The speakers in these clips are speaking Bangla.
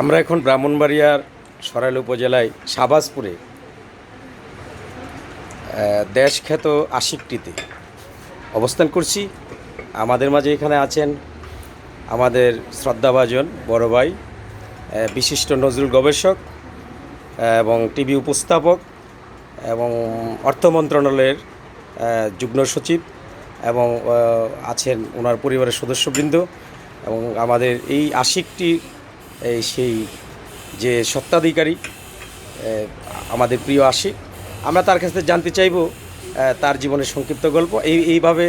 আমরা এখন ব্রাহ্মণবাড়িয়ার সরাইল উপজেলায় শাহবাজপুরে দেশখ্যাত আশিকটিতে অবস্থান করছি। আমাদের মাঝে এখানে আছেন আমাদের শ্রদ্ধাভাজন বড় ভাই বিশিষ্ট নজরুল গবেষক এবং টিভি উপস্থাপক, এবং অর্থ মন্ত্রণালয়ের যুগ্ম সচিব, এবং আছেন ওনার পরিবারের সদস্যবৃন্দ, এবং আমাদের এই আশিকটি সেই যে সত্ত্বাধিকারী আমাদের প্রিয় আশিক। আমরা তার কাছ থেকে জানতে চাইব তার জীবনের সংক্ষিপ্ত গল্প। এই, এইভাবে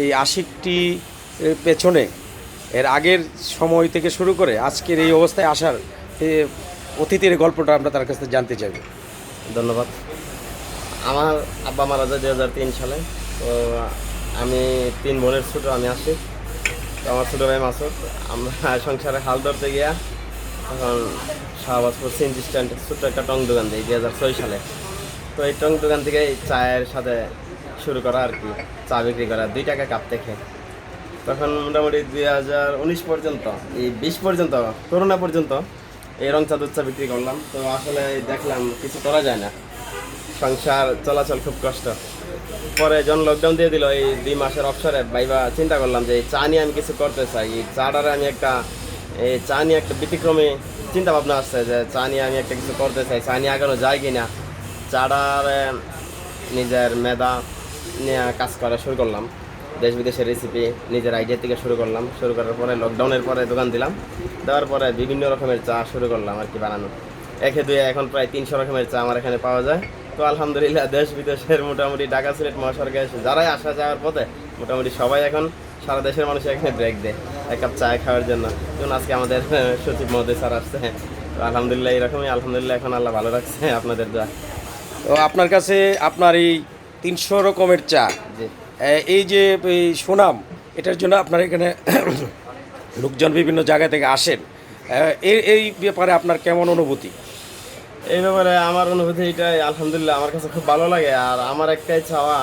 এই আশিকটি পেছনে, এর আগের সময় থেকে শুরু করে আজকের এই অবস্থায় আসার অতীতের গল্পটা আমরা তার কাছ থেকে জানতে চাইব। ধন্যবাদ। আমার আব্বা মারা যায় দু হাজার তিন সালে। তো আমি তিন বোনের ছোটো, আমি আসি আমার ছোটো ভাই মাসুদ। আমরা সংসারে হাল ধরতে গিয়া শাহবাজপুর সিএনজি স্ট্যান্ড ছোট্ট একটা টং দোকান দিই দুই হাজার ছয় সালে। তো এই টং দোকান থেকে চায়ের সাথে শুরু করা আর কি, চা বিক্রি করা, দুই টাকা কাপ থেকে। তখন মোটামুটি দুই হাজার উনিশ পর্যন্ত, এই বিশ পর্যন্ত, করোনা পর্যন্ত এই রং চা চা বিক্রি করলাম। তো আসলে দেখলাম কিছু করা যায় না। সংসার চলাচল খুব কষ্ট। পরে যখন লকডাউন দিয়ে দিল, এই দুই মাসের অবসরে ভাইবা চিন্তা করলাম যে এই চা নিয়ে আমি কিছু করতে চাই। এই চাটারে আমি একটা এই চা নিয়ে একটা ব্যতিক্রমী চিন্তা ভাবনা আসছে যে চা নিয়ে আমি একটা কিছু করতে চাই, চা নিয়ে আগানো যায় কি না চাটারে নিজের মেধা নিয়ে কাজ করা শুরু করলাম। দেশ বিদেশের রেসিপি নিজের আইডিয়া থেকে শুরু করলাম। শুরু করার পরে লকডাউনের পরে দোকান দিলাম। দেওয়ার পরে বিভিন্ন রকমের চা শুরু করলাম আর কি বানানো। একে দুয়ে এখন প্রায় তিনশো রকমের চা আমার এখানে পাওয়া যায়। তো আলহামদুলিল্লাহ দেশ বিদেশের মোটামুটি ঢাকা সিলেট মহাসড়কে যারাই আসা যাওয়ার পথে মোটামুটি সবাই এখন সারা দেশের মানুষ এখানে ব্রেক দেয়। এক কাপ চা খাওয়ার জন্য। যেমন আজকে আমাদের সচিব মহোদয় স্যার আসছে তো আলহামদুলিল্লাহ এরকমই আলহামদুলিল্লাহ এখন আল্লাহ ভালো রাখছে আপনাদের যা তো আপনার কাছে আপনার এই তিনশো রকমের চা এই যে এই সুনাম এটার জন্য আপনার এখানে লোকজন বিভিন্ন জায়গা থেকে আসেন এই এই ব্যাপারে আপনার কেমন অনুভূতি? এই ব্যাপারে আমার অনুভূতি এটাই আলহামদুলিল্লাহ আমার কাছে খুব ভালো লাগে। আর আমার একটাই চাওয়া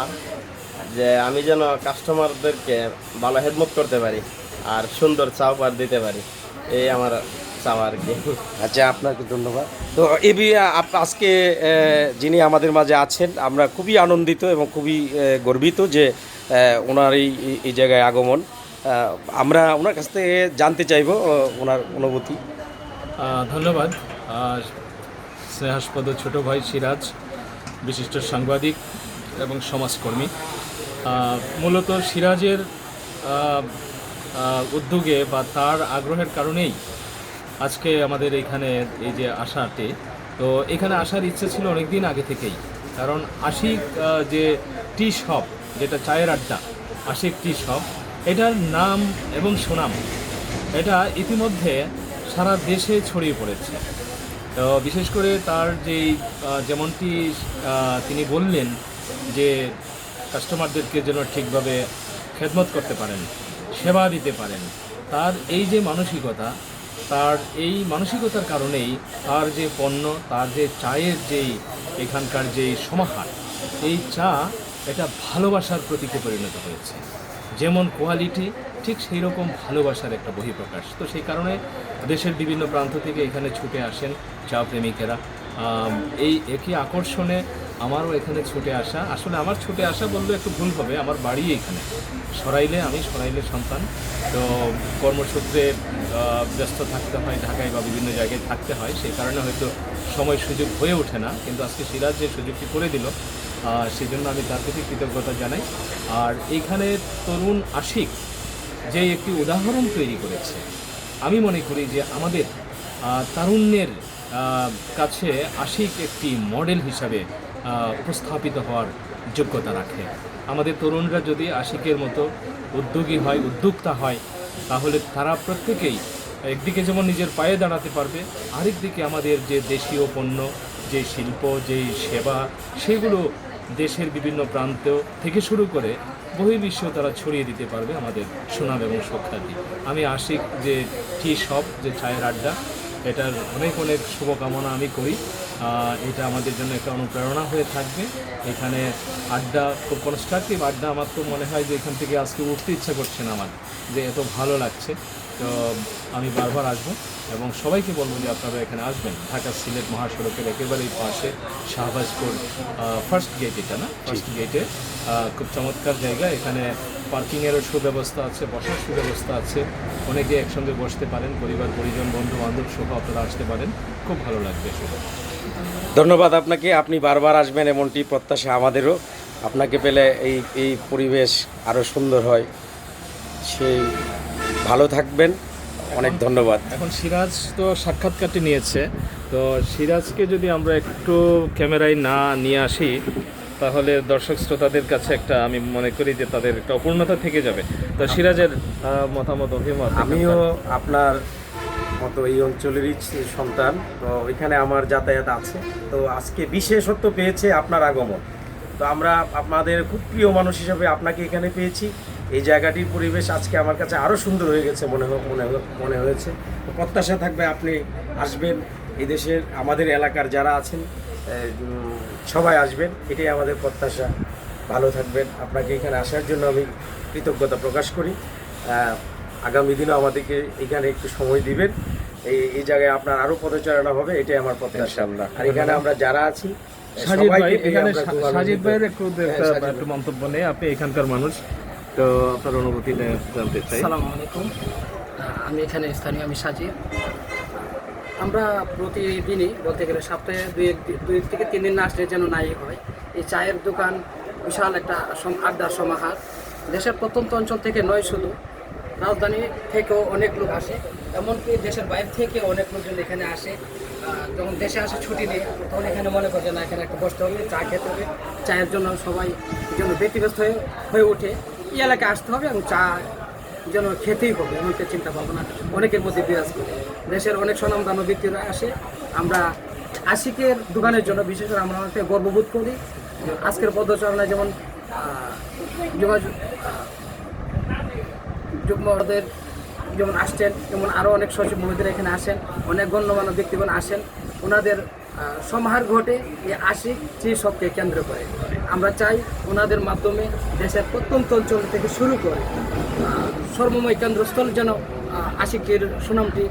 যে আমি যেন কাস্টমারদেরকে ভালো হেদমত করতে পারি। আর সুন্দর চা উপহার দিতে পারি। এই আমার চাওয়া আর কি। আচ্ছা আপনাকে ধন্যবাদ। তো এই বি- আজকে যিনি আমাদের মাঝে আছেন আমরা খুবই আনন্দিত এবং খুবই গর্বিত যে ওনার এই এই- জায়গায় আগমন। আমরা ওনার কাছ থেকে জানতে চাইব ওনার অনুভূতি। ধন্যবাদ। আহ, স্নেহাস্পদ ছোট ভাই সিরাজ বিশিষ্ট সাংবাদিক এবং সমাজকর্মী। মূলত সিরাজের উদ্যোগে বা তার আগ্রহের কারণেই আজকে আমাদের এখানে এই যে আসাটি তো এখানে আসার ইচ্ছে ছিল অনেক দিন আগে থেকেই। কারণ আশিক যে টি শপ, যেটা চায়ের আড্ডা, আশিক টি শপ, এটার নাম এবং সুনাম, এটা ইতিমধ্যে সারা দেশে ছড়িয়ে পড়েছে। তো বিশেষ করে তার যেই যেমনটি তিনি বললেন যে কাস্টমারদেরকে যেন ঠিকভাবে খেদমত করতে পারেন। সেবা দিতে পারেন। তার এই যে মানসিকতা, তার এই মানসিকতার কারণেই তার যে পণ্য, তার যে চায়ের যেই এখানকার যেই সমাহার, এই চা এটা ভালোবাসার প্রতীকে পরিণত হয়েছে। যেমন কোয়ালিটি, ঠিক সেই রকম ভালোবাসার একটা বহিঃপ্রকাশ। তো সেই কারণে দেশের বিভিন্ন প্রান্ত থেকে এখানে ছুটে আসেন চা প্রেমিকেরা। এই একই আকর্ষণে আমারও এখানে ছুটে আসা। আসলে আমার ছুটে আসা বললে একটু ভুল হবে, আমার বাড়ি এখানে। সরাইলে আমি সরাইলের সন্তান। তো কর্মসূত্রে ব্যস্ত থাকতে হয় ঢাকায় বা বিভিন্ন জায়গায় থাকতে হয়। সেই কারণে হয়তো সময় সুযোগ হয়ে ওঠে না। কিন্তু আজকে সিরাজ যে সুযোগটি করে দিল সেই জন্য আমি তার প্রতি কৃতজ্ঞতা জানাই। আর এইখানে তরুণ আশিক যে একটি উদাহরণ তৈরি করেছে, আমি মনে করি যে আমাদের তারুণ্যের কাছে আশিক একটি মডেল হিসাবে আহ, উপস্থাপিত হওয়ার যোগ্যতা রাখে। আমাদের তরুণরা যদি আশিকের মতো উদ্যোগী হয় উদ্যোক্তা হয় তাহলে তারা প্রত্যেকেই একদিকে যেমন নিজের পায়ে দাঁড়াতে পারবে আরেক দিকে আমাদের যে দেশীয় পণ্য যে শিল্প যেই সেবা সেগুলো দেশের বিভিন্ন প্রান্ত থেকে শুরু করে বহির্বিশ্ব তারা ছড়িয়ে দিতে পারবে আমাদের সুনাম এবং সুখ্যাতি আমি আশিক যে টি শপ যে চায়ের আড্ডা এটার অনেক অনেক শুভকামনা আমি করি। এটা আমাদের জন্য একটা অনুপ্রেরণা হয়ে থাকবে। এখানে আড্ডা খুব কনস্ট্রাকটিভ আড্ডা আমার তো মনে হয় যে এখান থেকে আজকে উঠতে ইচ্ছা করছে না আমার যে এত ভালো লাগছে। তো আমি বারবার আসব এবং সবাইকে বলব যে আপনারা এখানে আসবেন। ঢাকা সিলেট মহাসড়কের একেবারেই পাশে শাহবাজপুর ফার্স্ট গেট এটা না? ফার্স্ট গেটে খুব চমৎকার জায়গা। এখানে পার্কিংয়েরও সুব্যবস্থা আছে বসার সুব্যবস্থা আছে। অনেকে একসঙ্গে বসতে পারেন পরিবার পরিজন বন্ধু বান্ধব সহ আপনারা আসতে পারেন। খুব ভালো লাগবে সবাই ধন্যবাদ আপনাকে আপনি বারবার আসবেন এমনটি প্রত্যাশা আমাদেরও। আপনাকে পেলে এই এই পরিবেশ আরও সুন্দর হয়। সেই ভালো থাকবেন অনেক ধন্যবাদ। এখন সিরাজ তো সাক্ষাৎকারটি নিয়েছে তো সিরাজকে যদি আমরা একটু ক্যামেরায় না নিয়ে আসি তাহলে দর্শক শ্রোতাদের কাছে একটা আমি মনে করি যে তাদের একটা অপূর্ণতা থেকে যাবে। তো সিরাজের মতামত অভিমত। আমিও আপনার মতো এই অঞ্চলেরই সন্তান। তো ওইখানে আমার যাতায়াত আছে। তো আজকে বিশেষত্ব পেয়েছে আপনার আগমন। তো আমরা আপনাদের খুব প্রিয় মানুষ হিসাবে আপনাকে এখানে পেয়েছি। এই জায়গাটির পরিবেশ আজকে আমার কাছে আরও সুন্দর হয়ে গেছে মনে মনে মনে হয়েছে। তো প্রত্যাশা থাকবে আপনি আসবেন এই দেশের, আমাদের এলাকার যারা আছেন সবাই আসবেন। এটাই আমাদের প্রত্যাশা। ভালো থাকবেন। আপনাকে এখানে আসার জন্য আমি কৃতজ্ঞতা প্রকাশ করি। আগামী দিনও আমাদেরকে এখানে একটু সময় দিবেন। এই এই জায়গায় আপনার আরও পদচারণা হবে এটাই আমার প্রত্যাশা আর এখানে আমরা যারা আছি সাজিদ ভাই এখানে সাজিদ ভাইয়ের একটু হ্যাঁ, একটা- মন্তব্য নেই আপনি এখানকার মানুষ তো আপনার অনুভূতিটা জানতে চাই। আসসালামু আলাইকুম। আমি এখানে স্থানীয় আমি সাজিদ। আমরা প্রতিদিনই বলতে গেলে সপ্তাহে দুই দুই থেকে তিন দিন না আসলে যেন নাই হয় এই চায়ের দোকান বিশাল একটা আড্ডার সমাহার। দেশের প্রত্যন্ত অঞ্চল থেকে নয় শুধু রাজধানী থেকেও অনেক লোক আসে, এমনকি দেশের বাইরে থেকে অনেক লোকজন এখানে আসে। যখন দেশে আসে ছুটি নেই তখন এখানে মনে করে না, এখানে একটা বসতে হবে, চা খেতে হবে। চায়ের জন্য সবাই জন্য ব্যতিব্যস্ত হয়ে হয়ে ওঠে। এই এলাকায় আসতে হবে এবং চা যেন খেতেই হবে, এমন একটা চিন্তা ভাবনা অনেকের মধ্যে বিরাজ করে। দেশের অনেক স্বনামদান ব্যক্তিরা আসে। আমরা আশিকের দোকানের জন্য বিশেষ করে আমরা অনেকটা গর্ববোধ করি। আজকের পদচারণায় যেমন যোগাযোগ যুগ্মদের যেমন আসছেন যেমন আরও অনেক সচিব মহিলাদের এখানে আসেন অনেক গণ্যমান্য ব্যক্তিগণ আসেন। ওনাদের সমাহার ঘটে এই আশিক সবকে কেন্দ্র করে। আমরা চাই ওনাদের মাধ্যমে দেশের প্রত্যন্ত অঞ্চল থেকে শুরু করে সর্বময় কেন্দ্রস্থল যেন আশিকের সুনামটি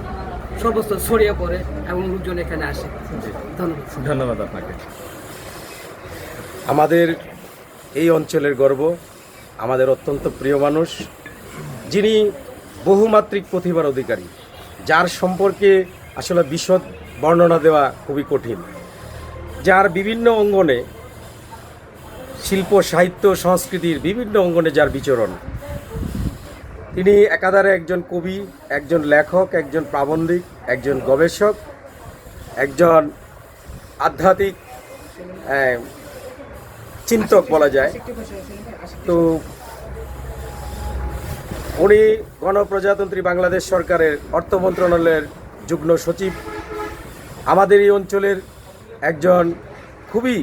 সর্বস্ত ছড়িয়ে পড়ে এবং লোকজন এখানে আসে। ধন্যবাদ। ধন্যবাদ আপনাকে। আমাদের এই অঞ্চলের গর্ব আমাদের অত্যন্ত প্রিয় মানুষ যিনি বহুমাত্রিক প্রতিভার অধিকারী, যার সম্পর্কে আসলে বিশদ বর্ণনা দেওয়া খুবই কঠিন। যার বিভিন্ন অঙ্গনে শিল্প, সাহিত্য, সংস্কৃতির বিভিন্ন অঙ্গনে যার বিচরণ। তিনি একাধারে একজন কবি, একজন লেখক, একজন প্রাবন্ধিক, একজন গবেষক, একজন আধ্যাত্মিক চিন্তক বলা যায়। তো উনি গণপ্রজাতন্ত্রী বাংলাদেশ সরকারের অর্থ মন্ত্রণালয়ের যুগ্ম সচিব। আমাদের এই অঞ্চলের একজন খুবই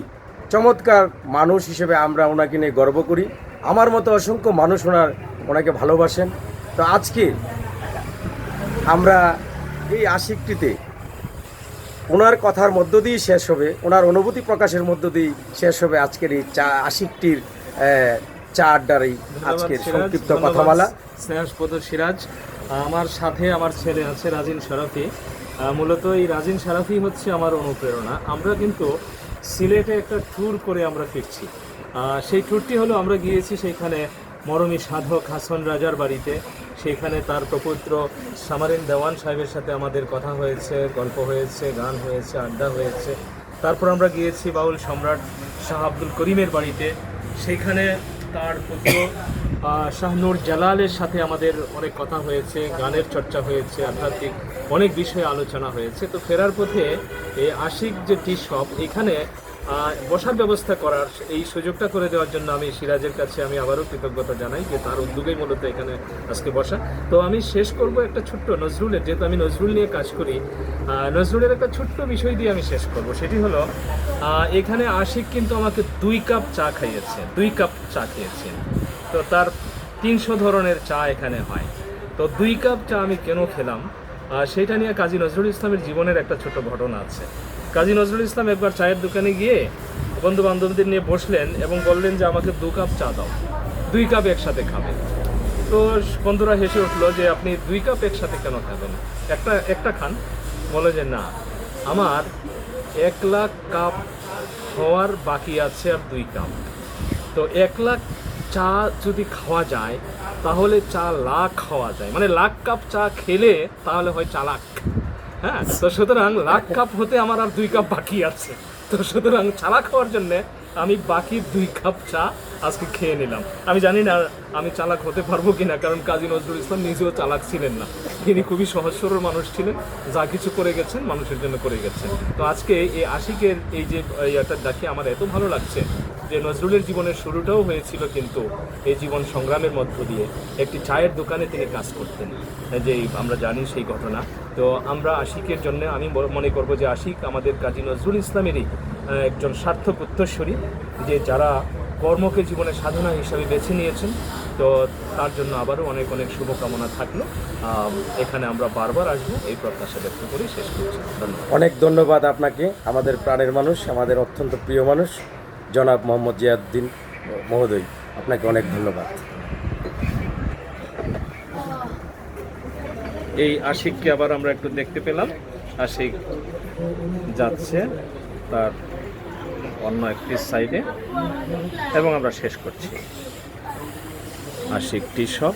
চমৎকার মানুষ হিসেবে আমরা ওনাকে নিয়ে গর্ব করি। আমার মতো অসংখ্য মানুষ ওনার ওনাকে ভালোবাসেন। তো আজকে আমরা এই আশিকটিতে ওনার কথার মধ্য দিয়েই শেষ হবে ওনার অনুভূতি প্রকাশের মধ্য দিয়েই শেষ হবে আজকের এই চা আশিকটির চা আড্ডার এই আজকের সংক্ষিপ্ত কথামালা। স্নেহাসপদ সিরাজ আমার সাথে আমার ছেলে আছে রাজিন সারাফি। মূলত এই রাজিন সারাফি হচ্ছে আমার অনুপ্রেরণা। আমরা কিন্তু সিলেটে একটা ট্যুর করে আমরা ফিরছি। সেই ট্যুরটি হলো আমরা গিয়েছি সেইখানে মরমী সাধক হাসন রাজার বাড়িতে। সেখানে তার প্রপুত্র সামারিন দেওয়ান সাহেবের সাথে আমাদের কথা হয়েছে, গল্প হয়েছে, গান হয়েছে, আড্ডা হয়েছে। তারপর আমরা গিয়েছি বাউল সম্রাট শাহ আব্দুল করিমের বাড়িতে। সেইখানে তার পুত্র শাহনুর জালালের সাথে আমাদের অনেক কথা হয়েছে, গানের চর্চা হয়েছে, আধ্যাত্মিক অনেক বিষয়ে আলোচনা হয়েছে। তো ফেরার পথে এই আশিক যে টি শপ, এখানে বসার ব্যবস্থা করার এই সুযোগটা করে দেওয়ার জন্য আমি সিরাজের কাছে আমি আবারও কৃতজ্ঞতা জানাই যে তার উদ্যোগেই মূলত এখানে আজকে বসা। তো আমি শেষ করব একটা ছোট্ট নজরুলের, যেহেতু আমি নজরুল নিয়ে কাজ করি নজরুলের একটা ছোট্ট বিষয় দিয়ে আমি শেষ করব। সেটি হলো এখানে আশিক কিন্তু আমাকে দুই কাপ চা খাইয়েছে, দুই কাপ চা খেয়েছে। তো তার তিনশো ধরনের চা এখানে হয়। তো দুই কাপ চা আমি কেন খেলাম? সেটা নিয়ে কাজী নজরুল ইসলামের জীবনের একটা ছোট ঘটনা আছে। কাজী নজরুল ইসলাম একবার চায়ের দোকানে গিয়ে বন্ধু বান্ধবদের নিয়ে বসলেন এবং বললেন যে, আমাকে দু কাপ চা দাও। দুই কাপ একসাথে খাবে। তো বন্ধুরা হেসে উঠল যে, আপনি দুই কাপ একসাথে কেন খাবেন? একটা একটা খান। বলে যে, না, আমার এক লাখ কাপ হওয়ার বাকি আছে আর দুই কাপ। তো এক লাখ চা যদি খাওয়া যায়, তাহলে চা লাখ খাওয়া যায়। মানে লাখ কাপ চা খেলে তাহলে হয় চালাক। হ্যাঁ? তো সুতরাং লাখ কাপ হতে আমার আর দুই কাপ বাকি আছে। তো সুতরাং চালাক হওয়ার জন্যে আমি বাকি দুই কাপ চা আজকে খেয়ে নিলাম। আমি জানি না আমি চালাক হতে পারব কিনা, কারণ কাজী নজরুল ইসলাম নিজেও চালাক ছিলেন না। তিনি খুবই সহজ সরল মানুষ ছিলেন, যা কিছু করে গেছেন, মানুষের জন্য করে গেছেন। তো আজকে এই আশিকের এই যে ইয়েটা দেখে আমার এত ভালো লাগছে যে নজরুলের জীবনের শুরুটাও হয়েছিল কিন্তু এই জীবন সংগ্রামের মধ্য দিয়ে একটি চায়ের দোকানে তিনি কাজ করতেন। যে আমরা জানি সেই ঘটনা। তো আমরা আশিকের জন্য আমি মনে করব যে আশিক আমাদের কাজী নজরুল ইসলামেরই একজন সার্থক উত্তরস্বরী যে যারা কর্মকে জীবনের সাধনা হিসাবে বেছে নিয়েছেন। তো তার জন্য আবারও অনেক অনেক শুভকামনা থাকল। এখানে আমরা বারবার আসব, এই প্রত্যাশা ব্যক্ত করে শেষ করছি। ধন্যবাদ। অনেক ধন্যবাদ আপনাকে, আমাদের প্রাণের মানুষ, আমাদের অত্যন্ত প্রিয় মানুষ। জনাব মোহাম্মদ জিয়াউদ্দিন মহোদয়, আপনাকে অনেক ধন্যবাদ। এই আশিককে আবার আমরা একটু দেখতে পেলাম। আশিক যাচ্ছে তার অন্য একটি সাইডে। এবং আমরা শেষ করছি। আশিক টি শপ